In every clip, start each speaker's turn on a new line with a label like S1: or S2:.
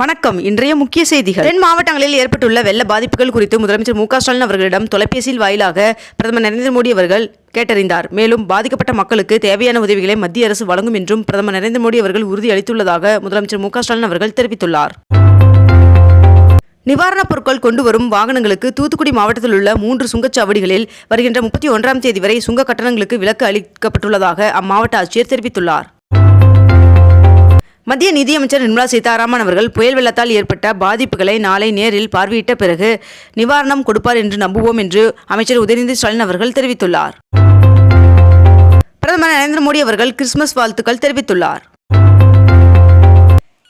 S1: வணக்கம். இன்றைய முக்கிய செய்திகள். தென் மாவட்டங்களில் ஏற்பட்டுள்ள வெள்ள பாதிப்புகள் குறித்து முதலமைச்சர் மு ஸ்டாலின் அவர்களிடம் தொலைபேசியில் வாயிலாக பிரதமர் நரேந்திர மோடி அவர்கள் கேட்டறிந்தார். மேலும் பாதிக்கப்பட்ட மக்களுக்கு தேவையான உதவிகளை மத்திய அரசு வழங்கும் என்றும் பிரதமர் நரேந்திர மோடி அவர்கள் உறுதியளித்துள்ளதாக முதலமைச்சர் மு ஸ்டாலின் அவர்கள் தெரிவித்துள்ளார். நிவாரணப் பொருட்கள் கொண்டு வரும் வாகனங்களுக்கு தூத்துக்குடி மாவட்டத்தில் உள்ள மூன்று சுங்கச்சாவடிகளில் வருகின்ற முப்பத்தி ஒன்றாம் தேதி வரை சுங்க கட்டணங்களுக்கு விலக்கு அளிக்கப்பட்டுள்ளதாக அம்மாவட்ட ஆட்சியர் தெரிவித்துள்ளார். மத்திய நிதியமைச்சர் நிர்மலா சீதாராமன் அவர்கள் புயல் வெள்ளத்தால் ஏற்பட்ட பாதிப்புகளை நாளை நேரில் பார்வையிட்ட பிறகு நிவாரணம் கொடுப்பார் என்று நம்புவோம் என்று அமைச்சர் உதயநிதி ஸ்டாலின் அவர்கள் தெரிவித்துள்ளார். பிரதமர் நரேந்திர மோடி அவர்கள் கிறிஸ்துமஸ் வாழ்த்துக்கள் தெரிவித்துள்ளார்.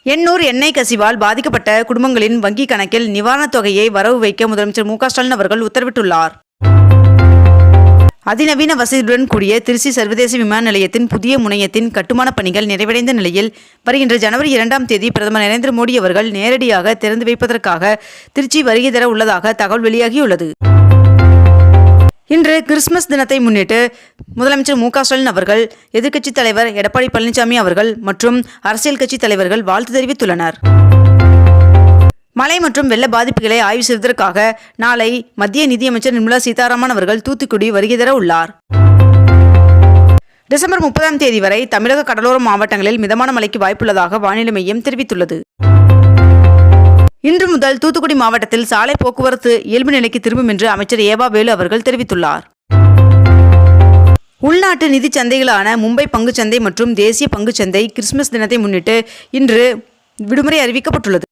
S1: எண்ணூர் எண்ணெய் கசிவால் பாதிக்கப்பட்ட குடும்பங்களின் வங்கிக் கணக்கில் நிவாரணத் தொகையை வரவு வைக்க முதலமைச்சர் மு க ஸ்டாலின் அவர்கள் உத்தரவிட்டுள்ளார். அதிநவீன வசதியுடன் கூடிய திருச்சி சர்வதேச விமான நிலையத்தின் புதிய முனையத்தின் கட்டுமானப் பணிகள் நிறைவடைந்த நிலையில் வருகின்ற ஜனவரி இரண்டாம் தேதி பிரதமர் நரேந்திர மோடி அவர்கள் நேரடியாக திறந்து வைப்பதற்காக திருச்சி வருகை தர உள்ளதாக தகவல் வெளியாகியுள்ளது. இன்று கிறிஸ்துமஸ் தினத்தை முன்னிட்டு முதலமைச்சர் மு ஸ்டாலின் அவர்கள் எதிர்க்கட்சித் தலைவர் எடப்பாடி பழனிசாமி அவர்கள் மற்றும் அரசியல் கட்சித் தலைவர்கள் வாழ்த்து தெரிவித்துள்ளனர். மழை மற்றும் வெள்ள பாதிப்புகளை ஆய்வு செய்வதற்காக நாளை மத்திய நிதியமைச்சர் நிர்மலா சீதாராமன் அவர்கள் தூத்துக்குடி வருகை தர உள்ளார். டிசம்பர் முப்பதாம் தேதி வரை தமிழக கடலோர மாவட்டங்களில் மிதமான மழைக்கு வாய்ப்புள்ளதாக வானிலை மையம் தெரிவித்துள்ளது. இன்று முதல் தூத்துக்குடி மாவட்டத்தில் சாலை போக்குவரத்து இயல்பு நிலைக்கு திரும்பும் என்று அமைச்சர் ஏவா வேலு அவர்கள் தெரிவித்துள்ளார். உள்நாட்டு நிதி சந்தைகளான மும்பை பங்குச் சந்தை மற்றும் தேசிய பங்குச்சந்தை கிறிஸ்துமஸ் தினத்தை முன்னிட்டு இன்று விடுமுறை அறிவிக்கப்பட்டுள்ளது.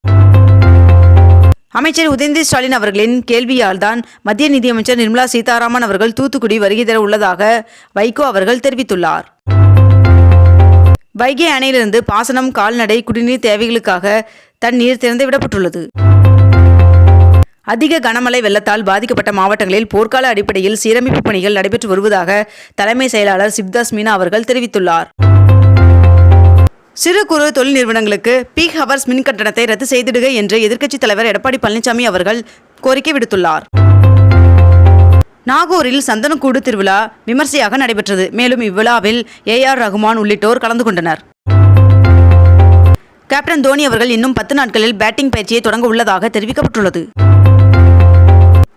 S1: அமைச்சர் உதயநிதி ஸ்டாலின் அவர்களின் கேள்வியால் தான் மத்திய நிதியமைச்சர் நிர்மலா சீதாராமன் அவர்கள் தூத்துக்குடி வருகை தர உள்ளதாக வைகோ அவர்கள் தெரிவித்துள்ளார். வைகை அணையிலிருந்து பாசனம் கால்நடை குடிநீர் தேவைகளுக்காக தண்ணீர் திறந்துவிடப்பட்டுள்ளது. அதிக கனமழை வெள்ளத்தால் பாதிக்கப்பட்ட மாவட்டங்களில் போர்க்கால அடிப்படையில் சீரமைப்பு பணிகள் நடைபெற்று வருவதாக தலைமை செயலாளர் சிவ்தாஸ் மீனா அவர்கள் தெரிவித்துள்ளார். சிறு குறு தொழில் நிறுவனங்களுக்கு பீக் ஹவர்ஸ் மின் கட்டணத்தை ரத்து செய்திடுக என்று எதிர்க்கட்சித் தலைவர் எடப்பாடி பழனிசாமி அவர்கள் கோரிக்கை விடுத்துள்ளார். நாகூரில் சந்தனக்கூடு திருவிழா விமர்சையாக நடைபெற்றது. மேலும் இவ்விழாவில் ஏ ஆர் ரகுமான் உள்ளிட்டோர் கலந்து கொண்டனர். கேப்டன் தோனி அவர்கள் இன்னும் பத்து நாட்களில் பேட்டிங் பயிற்சியை தொடங்க உள்ளதாக தெரிவிக்கப்பட்டுள்ளது.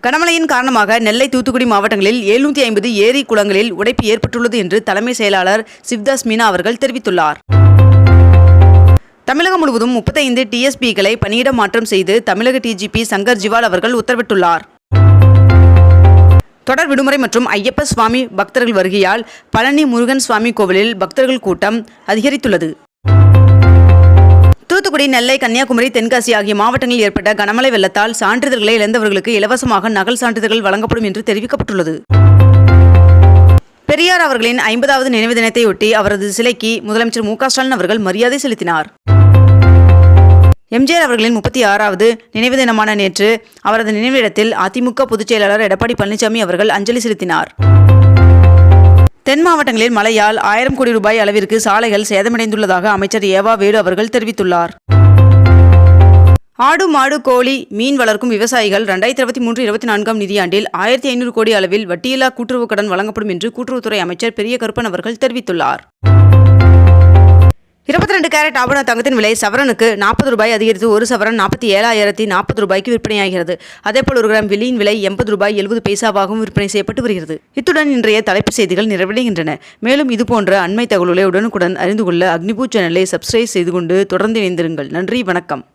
S1: கனமழையின் காரணமாக நெல்லை தூத்துக்குடி மாவட்டங்களில் எழுநூற்றி ஐம்பது ஏரி குளங்களில் உடைப்பு ஏற்பட்டுள்ளது என்று தலைமை செயலாளர் சிவ்தாஸ் மீனா அவர்கள் தெரிவித்துள்ளார். தமிழகம் முழுவதும் முப்பத்தைந்து டிஎஸ்பிகளை பணியிட மாற்றம் செய்து தமிழக டிஜிபி சங்கர் ஜிவால் அவர்கள் உத்தரவிட்டுள்ளார். தொடர் விடுமுறை மற்றும் ஐயப்ப சுவாமி பக்தர்கள் வருகையால் பழனி முருகன் சுவாமி கோவிலில் பக்தர்கள் கூட்டம் அதிகரித்துள்ளது. தூத்துக்குடி நெல்லை கன்னியாகுமரி தென்காசி ஆகிய மாவட்டங்களில் ஏற்பட்ட கனமழை வெள்ளத்தால் சான்றிதழ்களை இழந்தவர்களுக்கு இலவசமாக நகல் சான்றிதழ்கள் வழங்கப்படும் என்று தெரிவிக்கப்பட்டுள்ளது. பெரியார் அவர்களின் ஐம்பதாவது நினைவு தினத்தையொட்டி அவரது சிலைக்கு முதலமைச்சர் மு க ஸ்டாலின் அவர்கள் மரியாதை செலுத்தினார். எம்ஜிஆர் அவர்களின் முப்பத்தி ஆறாவது நினைவு தினமான நேற்று அவரது நினைவிடத்தில் அதிமுக பொதுச் செயலாளர் எடப்பாடி பழனிசாமி அவர்கள் அஞ்சலி செலுத்தினார். தென் மாவட்டங்களில் மழையால் ஆயிரம் கோடி ரூபாய் அளவிற்கு சாலைகள் சேதமடைந்துள்ளதாக அமைச்சர் ஏவா வேடு அவர்கள் தெரிவித்துள்ளார். ஆடு மாடு கோழி மீன் வளர்க்கும் விவசாயிகள் ரெண்டாயிரத்தி இருபத்தி மூன்று இருபத்தி நான்காம் நிதியாண்டில் ஆயிரத்தி ஐநூறு கோடி அளவில் வட்டியில்லா கூட்டுறவு கடன் வழங்கப்படும் என்று கூட்டுறவுத்துறை அமைச்சர் பெரிய கருப்பன் அவர்கள் தெரிவித்துள்ளார். இருபத்தி ரெண்டு கேரட் ஆபண தங்கத்தின் விலை சவரனுக்கு நாற்பது ரூபாய் அதிகரித்து ஒரு சவரன் நாற்பத்தி ஏழாயிரத்தி நாற்பது ரூபாய்க்கு விற்பனையாகிறது. அதேபோல் ஒரு கிராம் வெள்ளியின் விலை எண்பது ரூபாய் எழுபது பைசாவாகவும் விற்பனை செய்யப்பட்டு வருகிறது. இத்துடன் இன்றைய தலைப்பு செய்திகள் நிறைவடைகின்றன. மேலும் இதுபோன்ற அண்மை தகவல்களை உடனுக்குடன் அறிந்து கொள்ள அக்னிபூ சேனலை சப்ஸ்கிரைப் செய்து கொண்டு தொடர்ந்து இணைந்திருங்கள். நன்றி வணக்கம்.